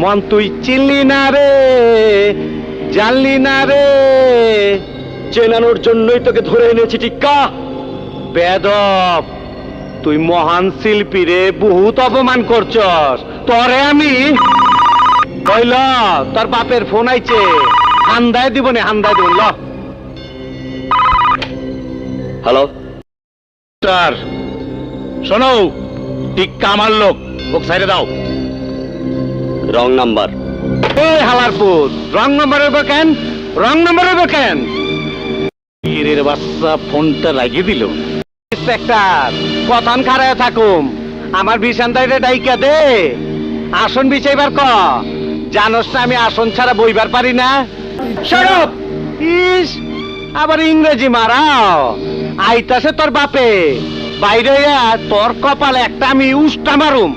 মন তুই চিনলি না রে জানলি না রে। চেনানোর জন্যই তোকে ধরে এনেছি টিক্কা বেদব তুই মহান শিল্পী রে বহুত অপমান করছস। তরে আমি কইল তোর বাপের ফোন আইছে। হান্দায় দিব নে হান্দায় দিব ল। হ্যালো? স্যার শোনো টিক্কা আমার লোক ওকে সাইডে দাও। Wrong number. ওই হালারপুর রং নাম্বার হইব কেন? রং নাম্বার হইব কেন? ইরের বাচ্চা ফোনটা লাগিয়ে দিল। ইন্সপেক্টর কথন খারায় থাকুম। আমার বিছানদাইরে ডাইকা দে। আসন বিছাইবার ক। জানোস না আমি আসন ছাড়া বইবার পারি না। সরব! ইস আবার ইংরেজি মারাও। আইতাছে তোর বাপে। বাইরে তোর কপালে একটা আমি উষ্টা মারুম।